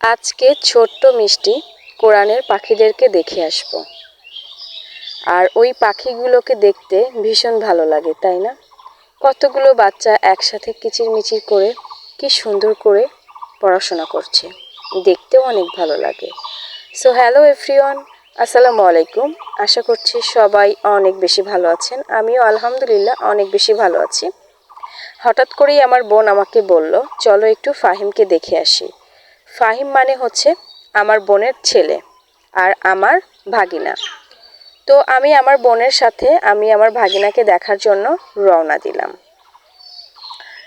আজকে ছোট্ট মিষ্টি কোরআনের পাখিদেরকে দেখে আসব। আর ওই পাখিগুলোকে দেখতে ভীষণ ভালো লাগে, তাই না? কতগুলো বাচ্চা একসাথে কিচিরমিচির করে, কি সুন্দর করে পড়াশোনা করছে। দেখতেও অনেক ভালো লাগে। সো হ্যালো এভরিওয়ান আসসালামু আলাইকুম। আশা করছি সবাই অনেক বেশি ভালো আছেন। আমিও আলহামদুলিল্লাহ অনেক বেশি ভালো আছি। হঠাৎ করেই আমার বোন আমাকে বলল, চলো একটু ফাহিমকে দেখে আসি। ফাহিম মানে হচ্ছে আমার বোনের ছেলে আর আমার ভাগিনা। তো আমি আমার বোনের সাথে আমি আমার ভাগিনাকে দেখার জন্য রওনা দিলাম।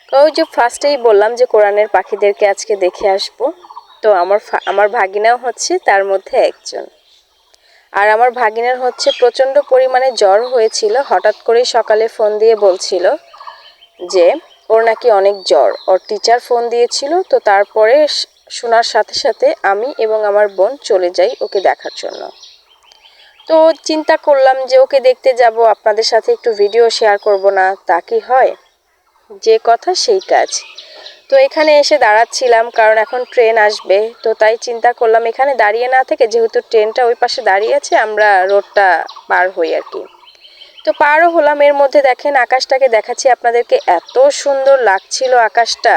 তো ওই যে ফার্স্টেই বললাম যে কোরআনের পাখিদেরকে আজকে দেখে আসব। তো আমার আমার ভাগিনাও হচ্ছে তার মধ্যে একজন। আর আমার ভাগিনার হচ্ছে প্রচণ্ড পরিমাণে জ্বর হয়েছিল, হঠাৎ করেই সকালে ফোন দিয়ে বলছিল যে ওর নাকি অনেক জ্বর। ওর টিচার ফোন দিয়েছিল, তো তারপরে শোনার সাথে সাথে আমি এবং আমার বোন চলে যাই ওকে দেখার জন্য। তো চিন্তা করলাম যে ওকে দেখতে যাব, আপনাদের সাথে একটু ভিডিও শেয়ার করব না, তা কি হয়? যে কথা সেই কাজ। তো এখানে এসে দাঁড়াচ্ছিলাম, কারণ এখন ট্রেন আসবে। তো তাই চিন্তা করলাম এখানে দাঁড়িয়ে না থেকে, যেহেতু ট্রেনটা ওই পাশে দাঁড়িয়ে আছে, আমরা রোডটা পার হই আর কি। তো পারও হলাম, এর মধ্যে দেখেন আকাশটাকে দেখাচ্ছি, আপনাদেরকে এত সুন্দর লাগছিল আকাশটা।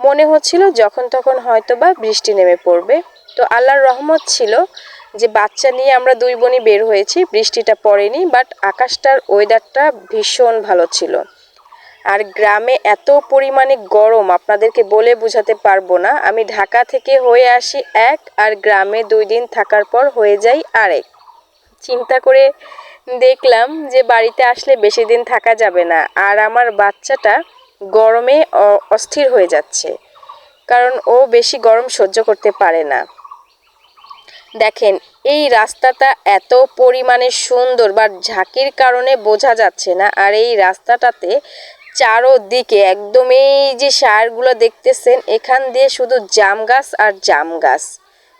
মনে হচ্ছিল যখন তখন হয়তো বা বৃষ্টি নেমে পড়বে। তো আল্লাহর রহমত ছিল যে বাচ্চা নিয়ে আমরা দুই বোনই বের হয়েছি, বৃষ্টিটা পড়েনি বাট আকাশটার ওয়েদারটা ভীষণ ভালো ছিল। আর গ্রামে এত পরিমাণে গরম, আপনাদেরকে বলে বোঝাতে পারব না। আমি ঢাকা থেকে হয়ে আসি এক, আর গ্রামে দুই দিন থাকার পর হয়ে যাই আরেক। চিন্তা করে দেখলাম যে বাড়িতে আসলে বেশি দিন থাকা যাবে না। আর আমার বাচ্চাটা গরমে অস্থির হয়ে যাচ্ছে। কারণ ও বেশি গরম সহ্য করতে পারে না। দেখেন, এই রাস্তাটা এত পরিমাণে সুন্দর বা ঝাঁকির কারণে বোঝা যাচ্ছে না। আর এই রাস্তাটাতে চারোদিকে একদম এই যে সারগুলো দেখতেছেন, এখান দিয়ে শুধু জাম গাছ আর জাম গাছ।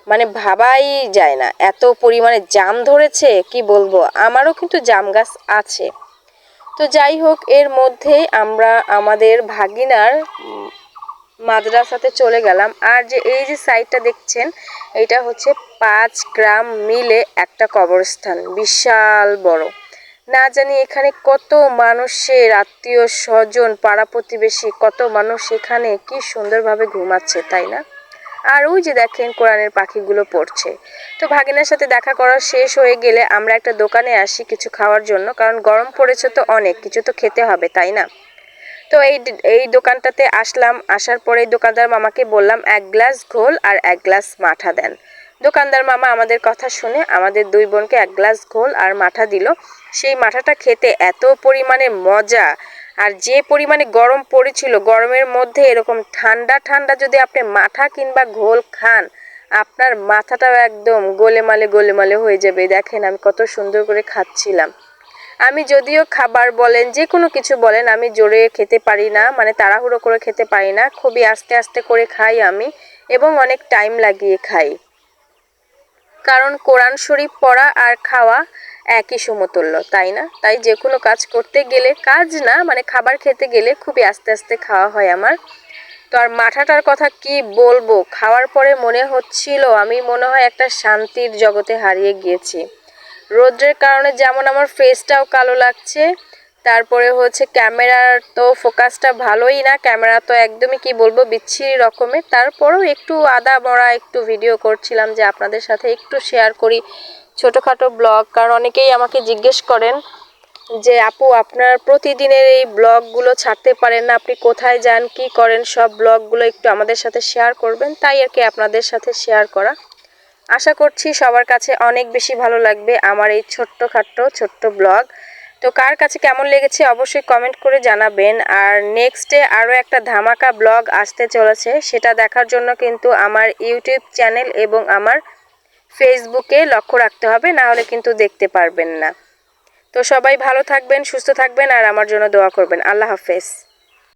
মানে ভাবাই যায় না, এত পরিমাণে জাম ধরেছে, কি বলব? আমারও কিন্তু জাম গাছ আছে। তো যাই হোক, এর মধ্যেই আমরা আমাদের ভাগিনার মাদ্রাসাতে চলে গেলাম। আর যে এই যে সাইডটা দেখছেন, এটা হচ্ছে পাঁচ গ্রাম মিলে একটা কবরস্থান, বিশাল বড়। না জানি এখানে কত মানুষের আত্মীয় স্বজন, পাড়া প্রতিবেশী, কত মানুষ এখানে কি সুন্দরভাবে ঘুমাচ্ছে, তাই না? আর ওই যে দেখেন কোরআনের পাখিগুলো পড়ছে। তো ভাগিনার সাথে দেখা করা শেষ হয়ে গেলে আমরা একটা দোকানে আসি কিছু খাওয়ার জন্য, কারণ গরম পড়েছে তো অনেক, কিছু তো খেতে হবে, তাই না? তো এই এই দোকানটাতে আসলাম, আসার পরে দোকানদার মামাকে বললাম, এক গ্লাস ঘোল আর এক গ্লাস মাঠা দেন। দোকানদার মামা আমাদের কথা শুনে আমাদের দুই বোনকে এক গ্লাস ঘোল আর মাঠা দিল। সেই মাঠাটা খেতে এত পরিমাণে মজা আর যে পরিমাণে গরম পড়েছিল, গরমের মধ্যে এরকম ঠান্ডা ঠান্ডা যদি আপনি মাথা কিংবা ঘোল খান, আপনার মাথাটাও একদম গোলেমালে গোলেমালে হয়ে যাবে। দেখেন আমি কত সুন্দর করে খাচ্ছিলাম। আমি যদিও খাবার বলেন, যে কোনো কিছু বলেন, আমি জোরে খেতে পারি না মানে তাড়াহুড়ো করে খেতে পারি না, খুবই আস্তে আস্তে করে খাই আমি, এবং অনেক টাইম লাগিয়ে খাই। কারণ কোরআন শরীফ পড়া আর খাওয়া একই সমতুল্য, তাই না? তাই যে কোনো কাজ করতে গেলে, কাজ না মানে খাবার খেতে গেলে খুবই আস্তে আস্তে খাওয়া হয় আমার। তো আর মাঠাটার কথা কি বলব? খাওয়ার পরে মনে হচ্ছিল, আমি মনে হয় একটা শান্তির জগতে হারিয়ে গিয়েছি। রোদ্রের কারণে যেমন আমার ফেসটাও কালো লাগছে, তারপরে হচ্ছে ক্যামেরার তো ফোকাসটা ভালোই না, ক্যামেরা তো একদমই কি বলব, বিচ্ছিরি রকমের। তারপরেও একটু আদা মরা একটু ভিডিও করছিলাম যে আপনাদের সাথে একটু শেয়ার করি। ছোটোখাটো ব্লগ, কারণ অনেকেই আমাকে জিজ্ঞেস করেন যে, আপু, আপনার প্রতিদিনের এই ব্লগগুলো ছাড়তে পারেন না? আপনি কোথায় যান? কি করেন? সব ব্লগগুলো একটু আমাদের সাথে শেয়ার করবেন। তাই আর কি আপনাদের সাথে শেয়ার করা। আশা করছি সবার কাছে অনেক বেশি ভালো লাগবে আমার এই ছোট্ট খাট্ট ছোট্ট ব্লগ। তো কার কাছে কেমন লেগেছে অবশ্যই কমেন্ট করে জানাবেন। আর নেক্সটে আরও একটা ধামাকা ব্লগ আসতে চলেছে, সেটা দেখার জন্য কিন্তু আমার ইউটিউব চ্যানেল এবং আমার ফেসবুকে লক্ষ্য রাখতে হবে, না হলে কিন্তু দেখতে পারবেন না। তো সবাই ভালো থাকবেন, সুস্থ থাকবেন, আর আমার জন্য দোয়া করবেন। আল্লাহ হাফেজ।